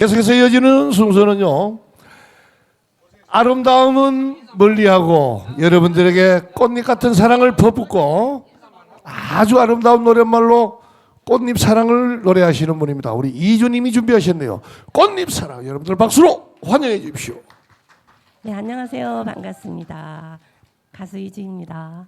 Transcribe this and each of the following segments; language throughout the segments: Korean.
계속해서 이어지는 순서는요. 아름다움은 멀리하고 여러분들에게 꽃잎 같은 사랑을 퍼붓고 아주 아름다운 노랫말로 꽃잎 사랑을 노래하시는 분입니다. 우리 이주님이 준비하셨네요. 꽃잎 사랑 여러분들 박수로 환영해 주십시오. 네, 안녕하세요. 반갑습니다. 가수 이주입니다.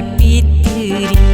bir bitireyim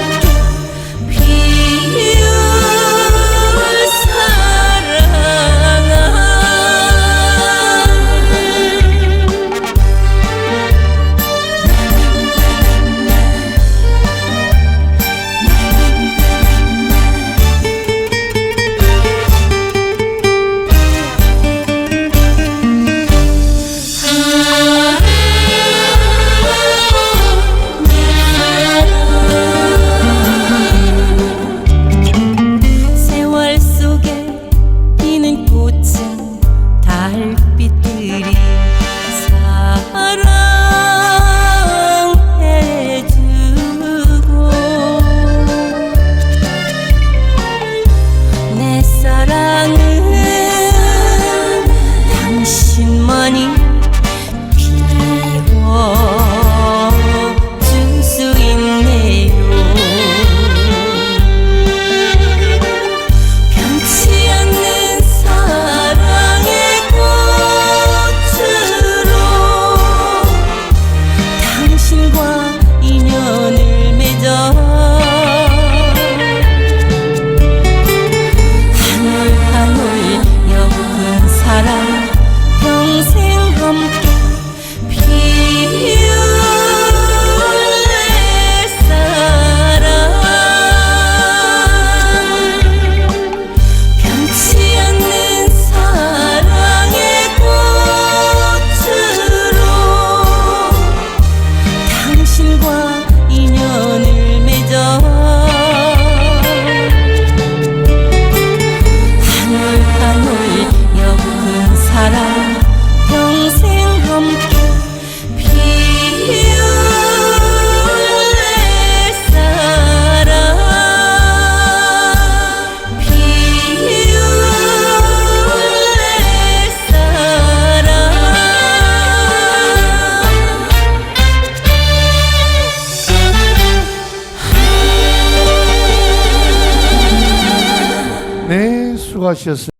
아 사